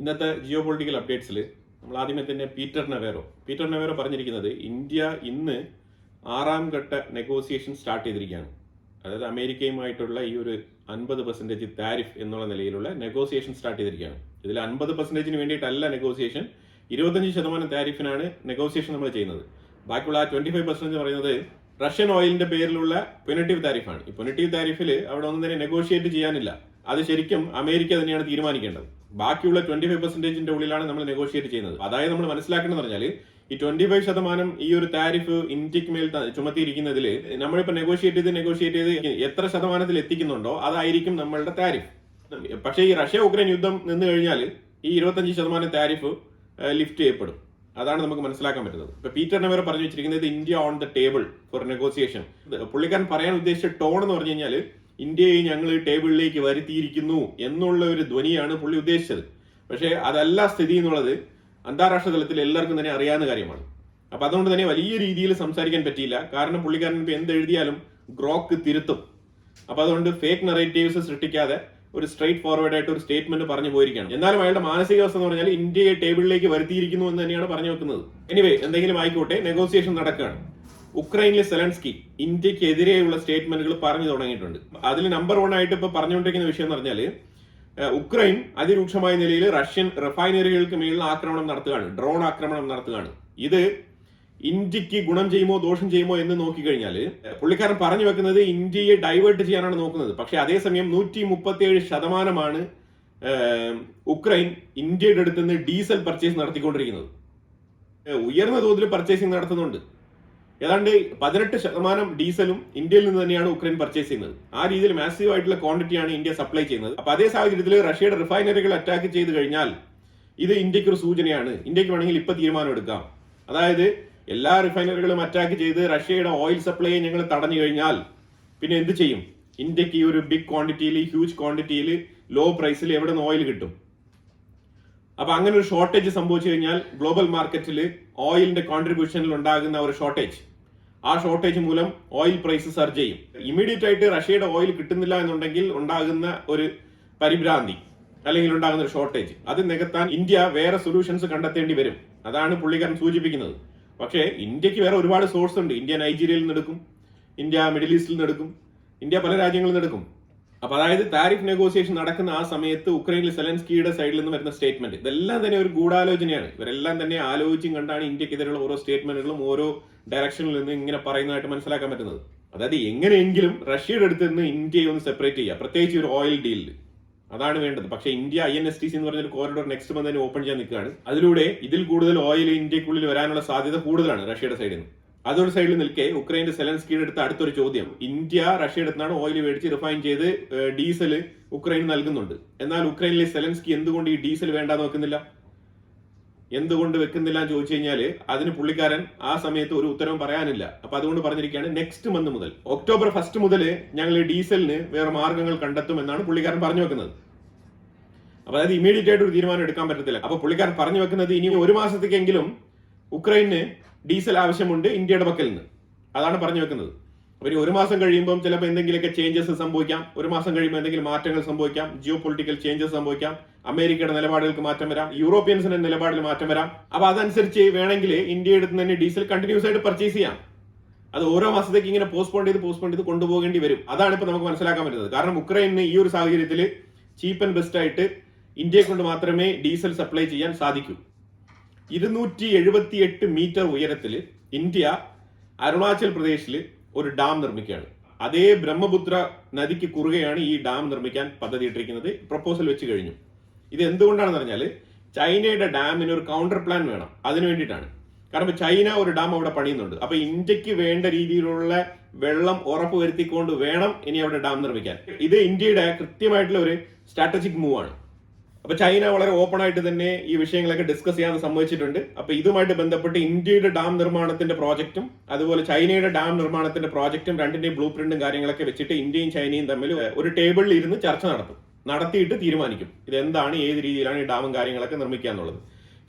ഇന്നത്തെ geo political അപ്ഡേറ്റ്സിൽ നമ്മൾ ആദ്യമേ തന്നെ പീറ്റർ നവേറോ. പീറ്റർ നവേറോ പറഞ്ഞിരിക്കുന്നത് ഇന്ത്യ ഇന്ന് ആറാം ഘട്ട നെഗോസിയേഷൻ സ്റ്റാർട്ട് ചെയ്തിരിക്കുകയാണ്. അതായത് അമേരിക്കയുമായിട്ടുള്ള ഈ ഒരു അൻപത് പെർസെന്റേജ് താരിഫ് എന്നുള്ള നിലയിലുള്ള നെഗോസിയേഷൻ സ്റ്റാർട്ട് ചെയ്തിരിക്കുകയാണ്. ഇതിൽ അൻപത് പെർസെന്റേജിന് വേണ്ടിയിട്ടല്ല നെഗോസിയേഷൻ ഇരുപത്തഞ്ച് ശതമാനം താരിഫിനാണ് നെഗോസിയേഷൻ നമ്മൾ ചെയ്യുന്നത്. ബാക്കിയുള്ള ആ ട്വന്റി ഫൈവ് പെർസെന്റ് പറയുന്നത് റഷ്യൻ ഓയിലിന്റെ പേരിലുള്ള പെനറ്റീവ് താരിഫാണ് ഈ പെനറ്റീവ് താരിഫിൽ അവിടെ ഒന്നും തന്നെ നെഗോഷിയേറ്റ് ചെയ്യാനില്ല. അത് ശരിക്കും അമേരിക്ക തന്നെയാണ് തീരുമാനിക്കേണ്ടത്. ബാക്കിയുള്ള ട്വന്റി ഫൈവ് പെർസെന്റേജിന്റെ ഉള്ളിലാണ് നമ്മൾ നെഗോഷിയേറ്റ് ചെയ്യുന്നത്. അതായത് നമ്മൾ മനസ്സിലാക്കണമെന്ന് പറഞ്ഞാൽ ഈ ട്വന്റി ഫൈവ് ശതമാനം ഈ ഒരു താരിഫ് ഇന്ത്യയ്ക്ക് മേൽ ചുമത്തിയിരിക്കുന്നതിൽ നമ്മളിപ്പോ നെഗോഷിയേറ്റ് ചെയ്ത് നെഗോഷിയേറ്റ് ചെയ്ത് എത്ര ശതമാനത്തിൽ എത്തിക്കുന്നുണ്ടോ അതായിരിക്കും നമ്മളുടെ താരിഫ് പക്ഷേ ഈ റഷ്യ ഉക്രൈൻ യുദ്ധം നിന്ന് കഴിഞ്ഞാൽ ഈ ഇരുപത്തഞ്ച് ശതമാനം താരിഫ് ലിഫ്റ്റ് ചെയ്യപ്പെടും. അതാണ് നമുക്ക് മനസ്സിലാക്കാൻ പറ്റുന്നത്. ഇപ്പൊ പീറ്റർ നെവർ പറഞ്ഞു വെച്ചിരിക്കുന്നത് India on the table for negotiation പുള്ളിക്കാരൻ പറയാൻ ഉദ്ദേശിച്ച ടോൺ എന്ന് പറഞ്ഞു കഴിഞ്ഞാൽ ഇന്ത്യയെ ഞങ്ങൾ ടേബിളിലേക്ക് വരുത്തിയിരിക്കുന്നു എന്നുള്ള ഒരു ധ്വനിയാണ് പുള്ളി ഉദ്ദേശിച്ചത്. പക്ഷേ അതല്ല സ്ഥിതി എന്നുള്ളത് അന്താരാഷ്ട്ര തലത്തിൽ എല്ലാവർക്കും തന്നെ അറിയാവുന്ന കാര്യമാണ്. അപ്പൊ അതുകൊണ്ട് തന്നെ വലിയ രീതിയിൽ സംസാരിക്കാൻ പറ്റിയില്ല. കാരണം പുള്ളിക്കാരൻ ഇപ്പം എന്ത് എഴുതിയാലും ഗ്രോക്ക് തിരുത്തും. അപ്പൊ അതുകൊണ്ട് ഫേക്ക് നറേറ്റീവ്സ് സൃഷ്ടിക്കാതെ ഒരു സ്ട്രൈറ്റ് ഫോർവേഡ് ആയിട്ട് ഒരു സ്റ്റേറ്റ്മെന്റ് പറഞ്ഞു പോയിരിക്കുകയാണ്. എന്നാലും അയാളുടെ മാനസികാവസ്ഥ എന്ന് പറഞ്ഞാൽ ഇന്ത്യയെ ടേബിളിലേക്ക് വരുത്തിയിരിക്കുന്നു എന്ന് തന്നെയാണ് പറഞ്ഞു വെക്കുന്നത്. എനിവേ എന്തെങ്കിലും ആയിക്കോട്ടെ നെഗോസിയേഷൻ നടക്കുകയാണ്. ഉക്രൈനിലെ സെലൻസ്കി ഇന്ത്യക്കെതിരെയുള്ള സ്റ്റേറ്റ്മെന്റുകൾ പറഞ്ഞു തുടങ്ങിയിട്ടുണ്ട്. അതിൽ നമ്പർ വൺ ആയിട്ട് ഇപ്പൊ പറഞ്ഞുകൊണ്ടിരിക്കുന്ന വിഷയം എന്ന് പറഞ്ഞാൽ ഉക്രൈൻ അതിരൂക്ഷമായ നിലയിൽ റഷ്യൻ റിഫൈനറികൾക്ക് മേലുള്ള ആക്രമണം നടത്തുകയാണ് ഡ്രോൺ ആക്രമണം നടത്തുകയാണ്. ഇത് ഇന്ത്യയ്ക്ക് ഗുണം ചെയ്യുമോ ദോഷം ചെയ്യുമോ എന്ന് നോക്കിക്കഴിഞ്ഞാൽ പുള്ളിക്കാരൻ പറഞ്ഞു വെക്കുന്നത് ഇന്ത്യയെ ഡൈവേർട്ട് ചെയ്യാനാണ് നോക്കുന്നത്. പക്ഷെ അതേസമയം നൂറ്റി മുപ്പത്തിയേഴ് ശതമാനമാണ് ഉക്രൈൻ ഇന്ത്യയുടെ അടുത്ത് നിന്ന് ഡീസൽ പർച്ചേസ് നടത്തിക്കൊണ്ടിരിക്കുന്നത്. ഉയർന്ന തോതിൽ പർച്ചേസിംഗ് നടത്തുന്നുണ്ട്. ഏതാണ്ട് പതിനെട്ട് ശതമാനം ഡീസലും ഇന്ത്യയിൽ നിന്ന് തന്നെയാണ് ഉക്രൈൻ പർച്ചേസ് ചെയ്യുന്നത്. ആ രീതിയിൽ മാസീവ് ആയിട്ടുള്ള ക്വാണ്ടിറ്റിയാണ് ഇന്ത്യ സപ്ലൈ ചെയ്യുന്നത്. അപ്പൊ അതേ സാഹചര്യത്തിൽ റഷ്യയുടെ റിഫൈനറികൾ അറ്റാക്ക് ചെയ്ത് കഴിഞ്ഞാൽ ഇത് ഇന്ത്യയ്ക്ക് ഒരു സൂചനയാണ്. ഇന്ത്യയ്ക്ക് വേണമെങ്കിൽ ഇപ്പൊ തീരുമാനം എടുക്കാം. അതായത് എല്ലാ റിഫൈനറികളും അറ്റാക്ക് ചെയ്ത് റഷ്യയുടെ ഓയിൽ സപ്ലൈ ഞങ്ങൾ തടഞ്ഞു കഴിഞ്ഞാൽ പിന്നെ എന്ത് ചെയ്യും? ഇന്ത്യയ്ക്ക് ഈ ഒരു ബിഗ് ക്വാണ്ടിറ്റിയിൽ ഹ്യൂജ് ക്വാണ്ടിറ്റിയിൽ ലോ പ്രൈസിൽ എവിടെ നിന്ന് ഓയിൽ കിട്ടും? അപ്പൊ അങ്ങനെ ഒരു ഷോർട്ടേജ് സംഭവിച്ചു കഴിഞ്ഞാൽ ഗ്ലോബൽ മാർക്കറ്റിൽ ഓയിലിന്റെ കോൺട്രിബ്യൂഷനിൽ ഉണ്ടാകുന്ന ഒരു ഷോർട്ടേജ് ആ ഷോർട്ടേജ് മൂലം ഓയിൽ പ്രൈസ് സർജ് ചെയ്യും. ഇമ്മീഡിയറ്റ് ആയിട്ട് റഷ്യയുടെ ഓയിൽ കിട്ടുന്നില്ല എന്നുണ്ടെങ്കിൽ ഉണ്ടാകുന്ന ഒരു പരിഭ്രാന്തി അല്ലെങ്കിൽ ഉണ്ടാകുന്ന ഒരു ഷോർട്ടേജ് അത് നികത്താൻ ഇന്ത്യ വേറെ സൊല്യൂഷൻസ് കണ്ടെത്തേണ്ടി വരും. അതാണ് പുള്ളിക്കാരൻ സൂചിപ്പിക്കുന്നത്. പക്ഷേ ഇന്ത്യയ്ക്ക് വേറെ ഒരുപാട് സോഴ്സ് ഉണ്ട്. ഇന്ത്യ നൈജീരിയയിൽ നിന്ന് എടുക്കും ഇന്ത്യ മിഡിൽ ഈസ്റ്റിൽ നിന്ന് എടുക്കും ഇന്ത്യ പല രാജ്യങ്ങളിൽ നിന്ന് എടുക്കും. അപ്പൊ അതായത് താരിഫ് നെഗോസിയേഷൻ നടക്കുന്ന ആ സമയത്ത് ഉക്രൈനിൽ സെലൻസ്കിയുടെ സൈഡിൽ നിന്ന് വരുന്ന സ്റ്റേറ്റ്മെന്റ് ഇതെല്ലാം തന്നെ ഒരു ഗൂഢാലോചനയാണ്. ഇവരെല്ലാം തന്നെ ആലോചിച്ചും കണ്ടാണ് ഇന്ത്യക്കെതിരെയുള്ള ഓരോ സ്റ്റേറ്റ്മെന്റുകളും ഓരോ ഡയറക്ഷനിൽ നിന്ന് ഇങ്ങനെ പറയുന്നതായിട്ട് മനസ്സിലാക്കാൻ പറ്റുന്നത്. അതായത് എങ്ങനെയെങ്കിലും റഷ്യയുടെ അടുത്ത് നിന്ന് ഇന്ത്യയെ ഒന്ന് സെപ്പറേറ്റ് ചെയ്യുക. പ്രത്യേകിച്ച് ഒരു ഓയിൽ ഡീലിൽ അതാണ് വേണ്ടത്. പക്ഷേ India I N S T C എന്ന് പറഞ്ഞൊരു കോറിഡോർ നെക്സ്റ്റ് മന്ത് തന്നെ ഓപ്പൺ ചെയ്യാൻ നിൽക്കുകയാണ്. അതിലൂടെ ഇതിൽ കൂടുതൽ ഓയിൽ ഇന്ത്യക്കുള്ളിൽ വരാനുള്ള സാധ്യത കൂടുതലാണ് റഷ്യയുടെ സൈഡിൽ നിന്ന് അതൊരു സൈഡിൽ നിൽക്കെ ഉക്രൈന്റെ സെലൻസ്കിയുടെ അടുത്ത് അടുത്തൊരു ചോദ്യം. ഇന്ത്യ റഷ്യയുടെ അടുത്താണ് ഓയിൽ മേടിച്ച് റിഫൈൻ ചെയ്ത് ഡീസൽ ഉക്രൈൻ നൽകുന്നുണ്ട്. എന്നാൽ ഉക്രൈനിലെ സെലൻസ്കി എന്തുകൊണ്ട് ഈ ഡീസൽ വേണ്ടാന്ന് വെക്കുന്നില്ല എന്തുകൊണ്ട് വെക്കുന്നില്ല എന്ന് ചോദിച്ചു കഴിഞ്ഞാൽ അതിന് പുള്ളിക്കാരൻ ആ സമയത്ത് ഒരു ഉത്തരവും പറയാനില്ല. അപ്പൊ അതുകൊണ്ട് പറഞ്ഞിരിക്കുകയാണ് നെക്സ്റ്റ് മന്ത് മുതൽ ഒക്ടോബർ ഫസ്റ്റ് മുതൽ ഞങ്ങൾ ഡീസലിന് വേറെ മാർഗങ്ങൾ കണ്ടെത്തും എന്നാണ് പുള്ളിക്കാരൻ പറഞ്ഞു വെക്കുന്നത്. അപ്പൊ അതായത് ഇമീഡിയറ്റ് ആയിട്ട് ഒരു തീരുമാനം എടുക്കാൻ പറ്റത്തില്ല. അപ്പൊ പുള്ളിക്കാരൻ പറഞ്ഞു വെക്കുന്നത് ഇനി ഒരു മാസത്തേക്കെങ്കിലും ഉക്രൈന് ഡീസൽ ആവശ്യമുണ്ട് ഇന്ത്യയുടെ പക്കൽ നിന്ന് അതാണ് പറഞ്ഞു വെക്കുന്നത്. ഇനി ഒരു മാസം കഴിയുമ്പോൾ ചിലപ്പോൾ എന്തെങ്കിലുമൊക്കെ ചേഞ്ചസ് സംഭവിക്കാം. ഒരു മാസം കഴിയുമ്പോൾ എന്തെങ്കിലും മാറ്റങ്ങൾ സംഭവിക്കാം. ജിയോ പൊളിറ്റിക്കൽ ചേഞ്ചസ് സംഭവിക്കാം. അമേരിക്കയുടെ നിലപാടുകൾക്ക് മാറ്റം വരാം യൂറോപ്യൻസിന്റെ നിലപാടിൽ മാറ്റം വരാം. അപ്പൊ അതനുസരിച്ച് വേണമെങ്കിൽ ഇന്ത്യയുടെ അടുത്ത് തന്നെ ഡീസൽ കണ്ടിന്യൂസ് ആയിട്ട് പർച്ചേസ് ചെയ്യാം. അത് ഓരോ മാസത്തേക്ക് ഇങ്ങനെ പോസ്റ്റ്പോൺ ചെയ്ത് പോസ്റ്റ്പോൺ ചെയ്ത് കൊണ്ടുപോകേണ്ടി വരും. അതാണ് ഇപ്പൊ നമുക്ക് മനസ്സിലാക്കാൻ പറ്റുന്നത്. കാരണം ഉക്രൈനിന് ഈ ഒരു സാഹചര്യത്തിൽ ചീപ്പ് ആൻഡ് ബെസ്റ്റ് ആയിട്ട് ഇന്ത്യയെ കൊണ്ട് മാത്രമേ ഡീസൽ സപ്ലൈ ചെയ്യാൻ സാധിക്കൂ. ഇരുന്നൂറ്റി എഴുപത്തി എട്ട് മീറ്റർ ഉയരത്തിൽ ഇന്ത്യ അരുണാചൽ പ്രദേശിൽ ഒരു ഡാം നിർമ്മിക്കുകയാണ്. അതേ ബ്രഹ്മപുത്ര നദിക്ക് കുറുകെയാണ് ഈ ഡാം നിർമ്മിക്കാൻ പദ്ധതിയിട്ടിരിക്കുന്നത്. പ്രപ്പോസൽ വെച്ച് കഴിഞ്ഞു. ഇത് എന്തുകൊണ്ടാണെന്ന് പറഞ്ഞാൽ ചൈനയുടെ ഡാമിന് ഒരു കൗണ്ടർ പ്ലാൻ വേണം. അതിനു വേണ്ടിയിട്ടാണ്. കാരണം ചൈന ഒരു ഡാം അവിടെ പണിയുന്നുണ്ട്. അപ്പൊ ഇന്ത്യയ്ക്ക് വേണ്ട രീതിയിലുള്ള വെള്ളം ഉറപ്പ് വരുത്തിക്കൊണ്ട് വേണം ഇനി അവിടെ ഡാം നിർമ്മിക്കാൻ. ഇത് ഇന്ത്യയുടെ കൃത്യമായിട്ടുള്ള ഒരു സ്ട്രാറ്റജിക് മൂവ് ആണ്. അപ്പൊ ചൈന വളരെ ഓപ്പൺ ആയിട്ട് തന്നെ ഈ വിഷയങ്ങളൊക്കെ ഡിസ്കസ് ചെയ്യാൻ സംഭവിച്ചിട്ടുണ്ട് അപ്പൊ ഇതുമായിട്ട് ബന്ധപ്പെട്ട് ഇന്ത്യയുടെ ഡാം നിർമ്മാണത്തിന്റെ പ്രോജക്റ്റും അതുപോലെ ചൈനയുടെ ഡാം നിർമ്മാണത്തിന്റെ പ്രോജക്റ്റും രണ്ടിന്റെയും ബ്ലൂ പ്രിന്റും കാര്യങ്ങളൊക്കെ വെച്ചിട്ട് ഇന്ത്യയും ചൈനയും തമ്മിൽ ഒരു ടേബിളിൽ ഇരുന്ന് ചർച്ച നടത്തും. നടത്തിയിട്ട് തീരുമാനിക്കും. ഇതെന്താണ് ഏത് രീതിയിലാണ് ഈ ഡാമും കാര്യങ്ങളൊക്കെ നിർമ്മിക്കുക എന്നുള്ളത്.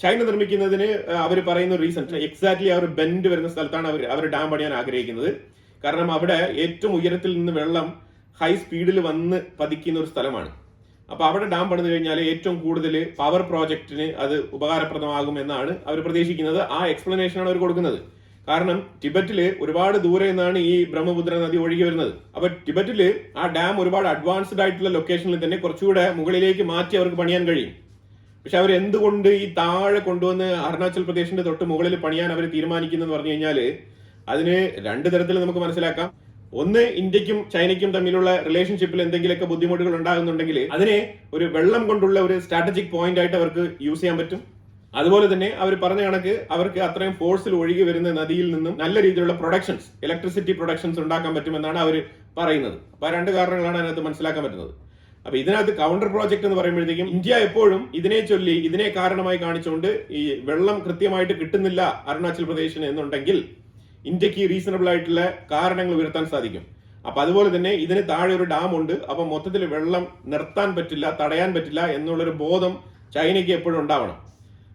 ചൈന നിർമ്മിക്കുന്നതിന് അവർ പറയുന്ന റീസൺ എക്സാക്ട്ലി അവർ ബെൻഡ് വരുന്ന സ്ഥലത്താണ് അവർ അവർ ഡാം പണിയാൻ ആഗ്രഹിക്കുന്നത്. കാരണം അവിടെ ഏറ്റവും ഉയരത്തിൽ നിന്ന് വെള്ളം ഹൈ സ്പീഡിൽ വന്ന് പതിക്കുന്ന ഒരു സ്ഥലമാണ്. അപ്പൊ അവിടെ ഡാം പണിത് കഴിഞ്ഞാൽ ഏറ്റവും കൂടുതൽ പവർ പ്രോജക്റ്റിന് അത് ഉപകാരപ്രദമാകും എന്നാണ് അവർ പ്രതീക്ഷിക്കുന്നത്. ആ എക്സ്പ്ലനേഷനാണ് അവർ കൊടുക്കുന്നത്. കാരണം ടിബറ്റിൽ ഒരുപാട് ദൂരെ നിന്നാണ് ഈ ബ്രഹ്മപുത്ര നദി ഒഴുകി വരുന്നത്. അപ്പൊ ടിബറ്റിൽ ആ ഡാം ഒരുപാട് അഡ്വാൻസ്ഡ് ആയിട്ടുള്ള ലൊക്കേഷനിൽ തന്നെ കുറച്ചുകൂടെ മുകളിലേക്ക് മാറ്റി അവർക്ക് പണിയാൻ കഴിയും. പക്ഷെ അവർ എന്തുകൊണ്ട് ഈ താഴെ കൊണ്ടുവന്ന് അരുണാചൽ പ്രദേശിന്റെ തൊട്ട് മുകളിൽ പണിയാൻ അവർ തീരുമാനിക്കുന്നെന്ന് പറഞ്ഞു കഴിഞ്ഞാൽ അതിന് രണ്ട് തരത്തിൽ നമുക്ക് മനസ്സിലാക്കാം. ഒന്ന് ഇന്ത്യക്കും ചൈനയ്ക്കും തമ്മിലുള്ള റിലേഷൻഷിപ്പിൽ എന്തെങ്കിലുമൊക്കെ ബുദ്ധിമുട്ടുകൾ ഉണ്ടാകുന്നുണ്ടെങ്കിൽ അതിനെ ഒരു വെള്ളം കൊണ്ടുള്ള ഒരു സ്ട്രാറ്റജിക് പോയിന്റ് ആയിട്ട് അവർക്ക് യൂസ് ചെയ്യാൻ പറ്റും. അതുപോലെ തന്നെ അവർ പറഞ്ഞ കണക്ക് അവർക്ക് അത്രയും ഫോഴ്സിൽ ഒഴുകി വരുന്ന നദിയിൽ നിന്നും നല്ല രീതിയിലുള്ള പ്രൊഡക്ഷൻസ് ഇലക്ട്രിസിറ്റി പ്രൊഡക്ഷൻസ് ഉണ്ടാക്കാൻ പറ്റുമെന്നാണ് അവർ പറയുന്നത്. അപ്പൊ രണ്ട് കാരണങ്ങളാണ് അതിനകത്ത് മനസ്സിലാക്കാൻ പറ്റുന്നത്. അപ്പൊ ഇതിനകത്ത് കൗണ്ടർ പ്രോജക്റ്റ് എന്ന് പറയുമ്പോഴത്തേക്കും ഇന്ത്യ എപ്പോഴും ഇതിനെ ചൊല്ലി ഇതിനെ കാരണമായി കാണിച്ചുകൊണ്ട് ഈ വെള്ളം കൃത്യമായിട്ട് കിട്ടുന്നില്ല അരുണാചൽ പ്രദേശിന് എന്നുണ്ടെങ്കിൽ ഇന്ത്യയ്ക്ക് റീസണബിൾ ആയിട്ടുള്ള കാരണങ്ങൾ ഉയർത്താൻ സാധിക്കും. അപ്പൊ അതുപോലെ തന്നെ ഇതിന് താഴെ ഒരു ഡാം ഉണ്ട്. അപ്പൊ മൊത്തത്തിൽ വെള്ളം നിർത്താൻ പറ്റില്ല തടയാൻ പറ്റില്ല എന്നുള്ളൊരു ബോധം ചൈനയ്ക്ക് എപ്പോഴും ഉണ്ടാവണം.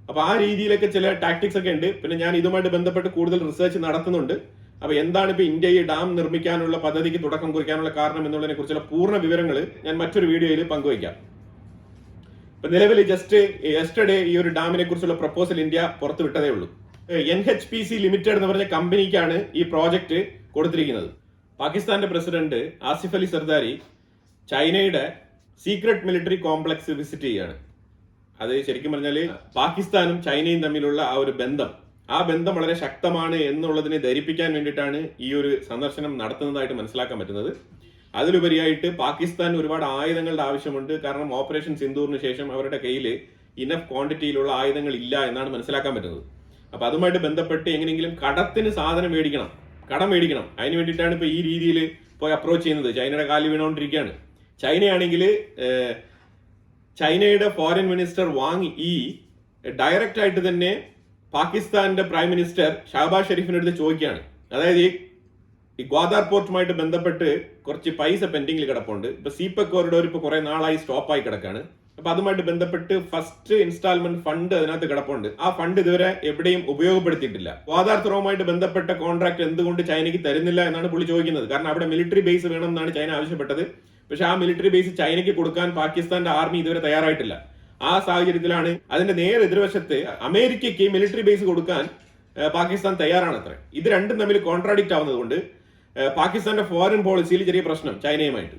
അപ്പൊ ആ രീതിയിലൊക്കെ ചില ടാക്ടിക്സ് ഒക്കെ ഉണ്ട്. പിന്നെ ഞാൻ ഇതുമായിട്ട് ബന്ധപ്പെട്ട് കൂടുതൽ റിസർച്ച് നടത്തുന്നുണ്ട്. അപ്പൊ എന്താണ് ഇപ്പൊ ഇന്ത്യ ഈ ഡാം നിർമ്മിക്കാനുള്ള പദ്ധതിക്ക് തുടക്കം കുറിക്കാനുള്ള കാരണം എന്നുള്ളതിനെ കുറിച്ചുള്ള പൂർണ വിവരങ്ങൾ ഞാൻ മറ്റൊരു വീഡിയോയിൽ പങ്കുവയ്ക്കാം. ഇപ്പൊ നിലവിൽ ജസ്റ്റ് യെസ്റ്റർഡേ ഈ ഒരു ഡാമിനെ കുറിച്ചുള്ള പ്രപ്പോസൽ ഇന്ത്യ പുറത്തുവിട്ടതേ ഉള്ളൂ. N H P C limited എന്ന് പറഞ്ഞ കമ്പനിക്കാണ് ഈ പ്രോജക്റ്റ് കൊടുത്തിരിക്കുന്നത്. പാകിസ്ഥാന്റെ പ്രസിഡന്റ് ആസിഫ് അലി സർദാരി ചൈനയുടെ സീക്രട്ട് മിലിറ്ററി കോംപ്ലക്സ് വിസിറ്റ് ചെയ്യാണ്. അത് ശരിക്കും പറഞ്ഞാൽ പാകിസ്ഥാനും ചൈനയും തമ്മിലുള്ള ആ ഒരു ബന്ധം. ആ ബന്ധം വളരെ ശക്തമാണ് എന്നുള്ളതിനെ ധരിപ്പിക്കാൻ വേണ്ടിയിട്ടാണ് ഈ ഒരു സന്ദർശനം നടത്തുന്നതായിട്ട് മനസ്സിലാക്കാൻ പറ്റുന്നത്. അതിലുപരിയായിട്ട് പാകിസ്ഥാൻ ഒരുപാട് ആയുധങ്ങളുടെ ആവശ്യമുണ്ട്. കാരണം ഓപ്പറേഷൻ സിന്ദൂറിന് ശേഷം അവരുടെ കയ്യിൽ ഇനഫ് ക്വാണ്ടിറ്റിയിലുള്ള ആയുധങ്ങൾ ഇല്ല എന്നാണ് മനസ്സിലാക്കാൻ പറ്റുന്നത്. അപ്പൊ അതുമായിട്ട് ബന്ധപ്പെട്ട് എങ്ങനെയെങ്കിലും കടത്തിന് സാധനം മേടിക്കണം. കടം മേടിക്കണം. അതിന് വേണ്ടിയിട്ടാണ് ഇപ്പൊ ഈ രീതിയിൽ പോയി അപ്രോച്ച് ചെയ്യുന്നത്. ചൈനയുടെ കാലി വീണുകൊണ്ടിരിക്കുകയാണ്. ചൈനയാണെങ്കിൽ ചൈനയുടെ foreign minister Wang Yi direct ആയിട്ട് തന്നെ പാകിസ്ഥാന്റെ പ്രൈം മിനിസ്റ്റർ ഷഹബാസ് ഷെരീഫിന്റെ അടുത്ത് ചോദിക്കുകയാണ്. അതായത് ഈ ഗ്വാദാർ പോർട്ടുമായിട്ട് ബന്ധപ്പെട്ട് കുറച്ച് പൈസ പെൻഡിങ്ങിൽ കിടപ്പുണ്ട്. ഇപ്പൊ സീപ്പക് കോറിഡോർ ഇപ്പൊ കുറെ നാളായി സ്റ്റോപ്പായി കിടക്കാണ്. അപ്പൊ അതുമായിട്ട് ബന്ധപ്പെട്ട് ഫസ്റ്റ് ഇൻസ്റ്റാൾമെന്റ് ഫണ്ട് അതിനകത്ത് കിടപ്പുണ്ട്. ആ ഫണ്ട് ഇതുവരെ എവിടെയും ഉപയോഗപ്പെടുത്തിയിട്ടില്ല. ഗ്വാദാർ തുറവുമായിട്ട് ബന്ധപ്പെട്ട കോൺട്രാക്ട് എന്തുകൊണ്ട് ചൈനയ്ക്ക് തരുന്നില്ല എന്നാണ് പുള്ളി ചോദിക്കുന്നത്. കാരണം അവിടെ മിലിറ്ററി ബേസ് വേണം എന്നാണ് ചൈന ആവശ്യപ്പെട്ടത്. പക്ഷെ ആ മിലിറ്ററി ബേസ് ചൈനയ്ക്ക് കൊടുക്കാൻ പാകിസ്ഥാന്റെ ആർമി ഇതുവരെ തയ്യാറായിട്ടില്ല. ആ സാഹചര്യത്തിലാണ് അതിന്റെ നേരെ എതിർവശത്ത് അമേരിക്കയ്ക്ക് മിലിറ്ററി ബേസ് കൊടുക്കാൻ പാകിസ്ഥാൻ തയ്യാറാണ് അത്ര ഇത് രണ്ടും തമ്മിൽ കോൺട്രാഡിക്റ്റ് ആവുന്നതുകൊണ്ട് കൊണ്ട് പാകിസ്ഥാന്റെ ഫോറിൻ പോളിസിയിൽ ചെറിയ പ്രശ്നം ചൈനയുമായിട്ട്.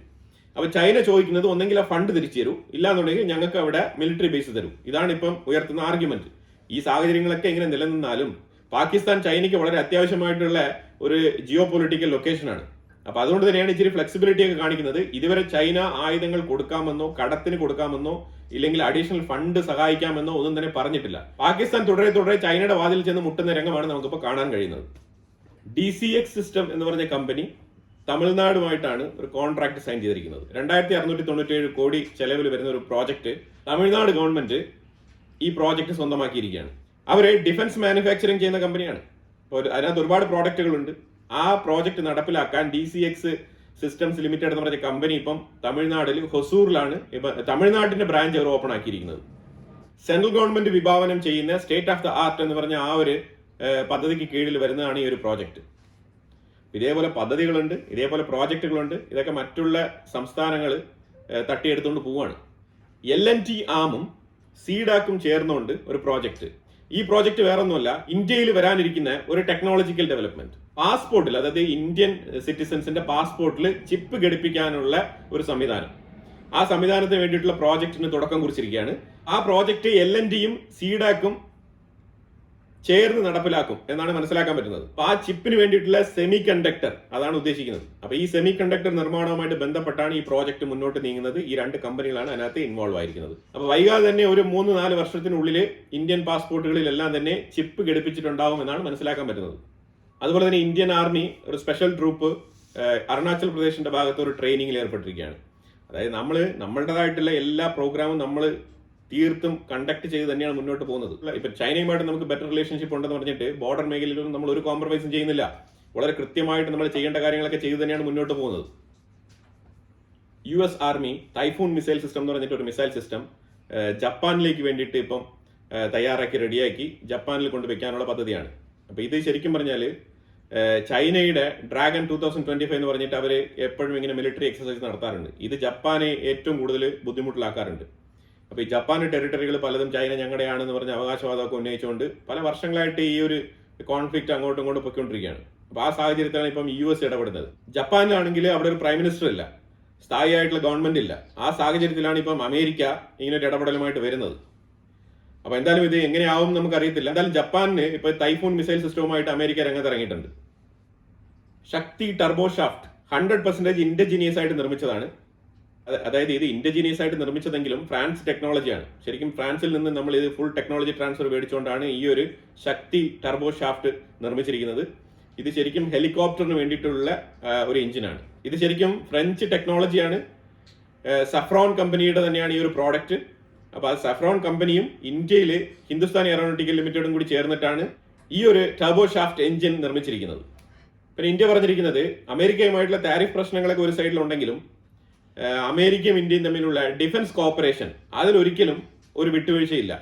അപ്പൊ ചൈന ചോദിക്കുന്നത് ഒന്നെങ്കിൽ ആ ഫണ്ട് തിരിച്ചു തരൂ. ഇല്ലാന്നുണ്ടെങ്കിൽ ഞങ്ങൾക്ക് അവിടെ മിലിറ്ററി ബേസ് തരും. ഇതാണ് ഇപ്പം ഉയർത്തുന്ന ആർഗ്യുമെന്റ് ഈ സാഹചര്യങ്ങളൊക്കെ എങ്ങനെ നിലനിന്നാലും പാകിസ്ഥാൻ ചൈനയ്ക്ക് വളരെ അത്യാവശ്യമായിട്ടുള്ള ഒരു ജിയോ പൊളിറ്റിക്കൽ ലൊക്കേഷനാണ് അപ്പൊ അതുകൊണ്ട് തന്നെയാണ് ഇച്ചിരി ഫ്ലെക്സിബിലിറ്റി ഒക്കെ കാണിക്കുന്നത്. ഇതുവരെ ചൈന ആയുധങ്ങൾ കൊടുക്കാമെന്നോ കടത്തിന് കൊടുക്കാമെന്നോ ഇല്ലെങ്കിൽ അഡീഷണൽ ഫണ്ട് സഹായിക്കാമെന്നോ ഒന്നും തന്നെ പറഞ്ഞിട്ടില്ല. പാകിസ്ഥാൻ തുടരെ തുടരെ ചൈനയുടെ വാതിൽ ചെന്ന് മുട്ടുന്ന രംഗമാണ് നമുക്കിപ്പോൾ കാണാൻ കഴിയുന്നത്. ഡി സി എക്സ് സിസ്റ്റം എന്ന് പറഞ്ഞ കമ്പനി തമിഴ്നാടുമായിട്ടാണ് ഒരു കോൺട്രാക്ട് സൈൻ ചെയ്തിരിക്കുന്നത്. രണ്ടായിരത്തി അറുന്നൂറ്റി തൊണ്ണൂറ്റേഴ് കോടി ചെലവിൽ വരുന്ന ഒരു പ്രോജക്റ്റ് തമിഴ്നാട് ഗവൺമെന്റ് ഈ പ്രോജക്റ്റ് സ്വന്തമാക്കിയിരിക്കുകയാണ്. അവർ ഡിഫൻസ് മാനുഫാക്ചറിങ് ചെയ്യുന്ന കമ്പനിയാണ് അതിനകത്ത് ഒരുപാട് പ്രോഡക്റ്റുകളുണ്ട് ആ പ്രോജക്റ്റ് നടപ്പിലാക്കാൻ D C X systems limited എന്ന് പറഞ്ഞ കമ്പനി ഇപ്പം തമിഴ്നാട്ടിൽ ഹൊസൂറിലാണ് ഇപ്പം തമിഴ്നാട്ടിന്റെ ബ്രാഞ്ച് അവർ ഓപ്പൺ ആക്കിയിരിക്കുന്നത്. സെൻട്രൽ ഗവൺമെന്റ് വിഭാവനം ചെയ്യുന്ന സ്റ്റേറ്റ് ഓഫ് ദ ആർട്ട് എന്ന് പറഞ്ഞ ആ ഒരു പദ്ധതിക്ക് കീഴിൽ വരുന്നതാണ് ഈ ഒരു പ്രോജക്റ്റ്. ഇതേപോലെ പദ്ധതികളുണ്ട് ഇതേപോലെ പ്രോജക്റ്റുകളുണ്ട് ഇതൊക്കെ മറ്റുള്ള സംസ്ഥാനങ്ങൾ തട്ടിയെടുത്തുകൊണ്ട് പോവാണ്. എൽ എൻ ടി ആമും സീഡാക്കും ചേർന്നുകൊണ്ട് ഒരു പ്രോജക്റ്റ്. ഈ പ്രോജക്റ്റ് വേറൊന്നുമല്ല ഇന്ത്യയിൽ വരാനിരിക്കുന്ന ഒരു ടെക്നോളജിക്കൽ ഡെവലപ്മെന്റ് പാസ്പോർട്ടിൽ അതായത് ഇന്ത്യൻ സിറ്റിസൺസിന്റെ പാസ്പോർട്ടിൽ ചിപ്പ് ഘടിപ്പിക്കാനുള്ള ഒരു സംവിധാനം. ആ സംവിധാനത്തിന് വേണ്ടിയിട്ടുള്ള പ്രോജക്റ്റിന് തുടക്കം കുറിച്ചിരിക്കുകയാണ്. ആ പ്രോജക്റ്റ് എൽ എൻ ഡിയും സീഡാക്കും ചേർന്ന് നടപ്പിലാക്കും എന്നാണ് മനസ്സിലാക്കാൻ പറ്റുന്നത്. അപ്പൊ ആ ചിപ്പിന് വേണ്ടിയിട്ടുള്ള സെമി കണ്ടക്ടർ അതാണ് ഉദ്ദേശിക്കുന്നത്. അപ്പൊ ഈ സെമി കണ്ടക്ടർ നിർമ്മാണവുമായിട്ട് ബന്ധപ്പെട്ടാണ് ഈ പ്രോജക്റ്റ് മുന്നോട്ട് നീങ്ങുന്നത്. ഈ രണ്ട് കമ്പനികളാണ് അതിനകത്ത് ഇൻവോൾവ് ആയിരിക്കുന്നത്. അപ്പൊ വൈകാതെ തന്നെ ഒരു മൂന്ന് നാല് വർഷത്തിനുള്ളിൽ ഇന്ത്യൻ പാസ്പോർട്ടുകളിലെല്ലാം തന്നെ ചിപ്പ് ഘടിപ്പിച്ചിട്ടുണ്ടാവും എന്നാണ് മനസ്സിലാക്കാൻ പറ്റുന്നത്. അതുപോലെ തന്നെ ഇന്ത്യൻ ആർമി ഒരു സ്പെഷ്യൽ ട്രൂപ്പ് അരുണാചൽ പ്രദേശിന്റെ ഭാഗത്ത് ഒരു ട്രെയിനിങ്ങിൽ ഏർപ്പെട്ടിരിക്കുകയാണ്. അതായത് നമ്മൾ നമ്മളുടേതായിട്ടുള്ള എല്ലാ പ്രോഗ്രാമും നമ്മൾ തീർത്തും കണ്ടക്ട് ചെയ്ത് തന്നെയാണ് മുന്നോട്ട് പോകുന്നത്. ഇപ്പൊ ചൈനയുമായിട്ട് നമുക്ക് ബെറ്റർ റിലേഷൻഷിപ്പ് ഉണ്ടെന്ന് പറഞ്ഞിട്ട് ബോർഡർ മേഖലയിലൊന്നും നമ്മൾ ഒരു കോംപ്രമൈസും ചെയ്യുന്നില്ല. വളരെ കൃത്യമായിട്ട് നമ്മൾ ചെയ്യേണ്ട കാര്യങ്ങളൊക്കെ ചെയ്തു തന്നെയാണ് മുന്നോട്ട് പോകുന്നത്. U S army Typhon missile system എന്ന് പറഞ്ഞിട്ട് ഒരു മിസൈൽ സിസ്റ്റം ജപ്പാനിലേക്ക് വേണ്ടിയിട്ട് ഇപ്പം തയ്യാറാക്കി റെഡിയാക്കി ജപ്പാനിൽ കൊണ്ടുവയ്ക്കാനുള്ള പദ്ധതിയാണ്. അപ്പൊ ഇത് ശരിക്കും പറഞ്ഞാൽ ചൈനയുടെ dragon two thousand twenty five എന്ന് പറഞ്ഞിട്ട് അവർ എപ്പോഴും ഇങ്ങനെ മിലിറ്ററി എക്സസൈസ് നടത്താറുണ്ട്. ഇത് ജപ്പാനെ ഏറ്റവും കൂടുതൽ ബുദ്ധിമുട്ടിലാക്കാറുണ്ട്. അപ്പോൾ ഈ ജപ്പാൻ ടെറിട്ടറികൾ പലതും ചൈന ഞങ്ങളുടെയാണെന്ന് പറഞ്ഞ അവകാശവാദമൊക്കെ ഉന്നയിച്ചുകൊണ്ട് പല വർഷങ്ങളായിട്ട് ഈ ഒരു കോൺഫ്ലിക്റ്റ് അങ്ങോട്ടും ഇങ്ങോട്ടും പൊയ്ക്കൊണ്ടിരിക്കുകയാണ്. അപ്പോൾ ആ സാഹചര്യത്തിലാണ് ഇപ്പം യു എസ് ഇടപെടുന്നത്. ജപ്പാനിലാണെങ്കിൽ അവിടെ ഒരു പ്രൈം മിനിസ്റ്റർ ഇല്ല. സ്ഥായിയായിട്ടുള്ള ഗവൺമെന്റ് ഇല്ല. ആ സാഹചര്യത്തിലാണ് ഇപ്പം അമേരിക്ക ഇങ്ങനെ ഒരു ഇടപെടലുമായിട്ട് വരുന്നത്. അപ്പൊ എന്തായാലും ഇത് എങ്ങനെയാവും നമുക്ക് അറിയത്തില്ല എന്തായാലും ജപ്പാനിന് ഇപ്പൊ തൈഫൂൺ മിസൈൽ സിസ്റ്റവുമായിട്ട് America രംഗത്തിറങ്ങിയിട്ടുണ്ട്. Shakti turbo shaft hundred percentage indigenous ആയിട്ട് നിർമ്മിച്ചതാണ്. അതായത് ഇത് ഇൻഡജിനിയസ് ആയിട്ട് നിർമ്മിച്ചതെങ്കിലും ഫ്രാൻസ് ടെക്നോളജിയാണ്. ശരിക്കും ഫ്രാൻസിൽ നിന്ന് നമ്മൾ ഇത് ഫുൾ ടെക്നോളജി ട്രാൻസ്ഫർ മേടിച്ചുകൊണ്ടാണ് ഈ ഒരു ശക്തി ടർബോ ഷാഫ്റ്റ് നിർമ്മിച്ചിരിക്കുന്നത്. ഇത് ശരിക്കും ഹെലികോപ്റ്ററിന് വേണ്ടിയിട്ടുള്ള ഒരു എഞ്ചിനാണ് ഇത് ശരിക്കും ഫ്രഞ്ച് ടെക്നോളജിയാണ് സഫ്രോൺ കമ്പനിയുടെ തന്നെയാണ് ഈ ഒരു പ്രോഡക്റ്റ് അപ്പോൾ അത് സഫ്രോൺ കമ്പനിയും ഇന്ത്യയിലെ ഹിന്ദുസ്ഥാൻ എയറോനോട്ടിക്കൽ ലിമിറ്റഡും കൂടി ചേർന്നിട്ടാണ് ഈ ഒരു ടർബോ ഷാഫ്റ്റ് എഞ്ചിൻ നിർമ്മിച്ചിരിക്കുന്നത്. പിന്നെ ഇന്ത്യ പറഞ്ഞിരിക്കുന്നത് അമേരിക്കയുമായിട്ടുള്ള താരിഫ് പ്രശ്നങ്ങളൊക്കെ ഒരു സൈഡിലുണ്ടെങ്കിലും അമേരിക്കയും ഇന്ത്യയും തമ്മിലുള്ള ഡിഫൻസ് കോപ്പറേഷൻ അതിലൊരിക്കലും ഒരു വിട്ടുവീഴ്ചയില്ല.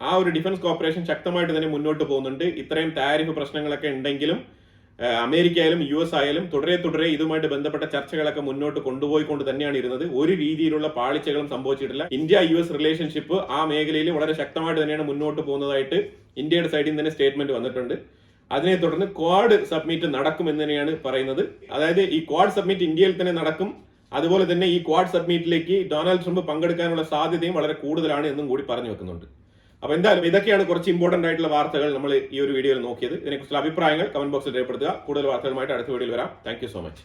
ആ ഒരു ഡിഫൻസ് കോപ്പറേഷൻ ശക്തമായിട്ട് തന്നെ മുന്നോട്ട് പോകുന്നുണ്ട്. ഇത്രയും താരിഫ് പ്രശ്നങ്ങളൊക്കെ ഉണ്ടെങ്കിലും ഏഹ് അമേരിക്ക ആയാലും യു എസ് ആയാലും തുടരെ തുടരെ ഇതുമായിട്ട് ബന്ധപ്പെട്ട ചർച്ചകളൊക്കെ മുന്നോട്ട് കൊണ്ടുപോയിക്കൊണ്ട് തന്നെയാണ് ഇരുന്നത്. ഒരു രീതിയിലുള്ള പാളിച്ചകളും സംഭവിച്ചിട്ടില്ല. ഇന്ത്യ യു എസ് റിലേഷൻഷിപ്പ് ആ മേഖലയിൽ വളരെ ശക്തമായിട്ട് തന്നെയാണ് മുന്നോട്ട് പോകുന്നതായിട്ട് ഇന്ത്യയുടെ സൈഡിൽ നിന്ന് തന്നെ സ്റ്റേറ്റ്മെന്റ് വന്നിട്ടുണ്ട്. അതിനെ തുടർന്ന് ക്വാഡ് സബ്മിറ്റ് നടക്കും എന്ന് തന്നെയാണ് പറയുന്നത്. അതായത് ഈ ക്വാഡ് സബ്മിറ്റ് ഇന്ത്യയിൽ തന്നെ നടക്കും. അതുപോലെ തന്നെ ഈ ക്വാഡ് സബ്മിറ്റിലേക്ക് ഡൊണാൾഡ് ട്രംപ് പങ്കെടുക്കാനുള്ള സാധ്യതയും വളരെ കൂടുതലാണ് എന്നും കൂടി പറഞ്ഞു വെക്കുന്നുണ്ട്. അപ്പൊ എന്തായാലും ഇതൊക്കെയാണ് കുറച്ച് ഇമ്പോർട്ടന്റ് ആയിട്ടുള്ള വാർത്തകൾ നമ്മൾ ഈ ഒരു വീഡിയോയിൽ നോക്കിയത്. ഇതിനെക്കുറിച്ചുള്ള അഭിപ്രായങ്ങൾ കമന്റ് ബോക്സിൽ രേഖപ്പെടുത്തുക. കൂടുതൽ വാർത്തകളുമായിട്ട് അടുത്ത വീഡിയോയിൽ വരാം. Thank so much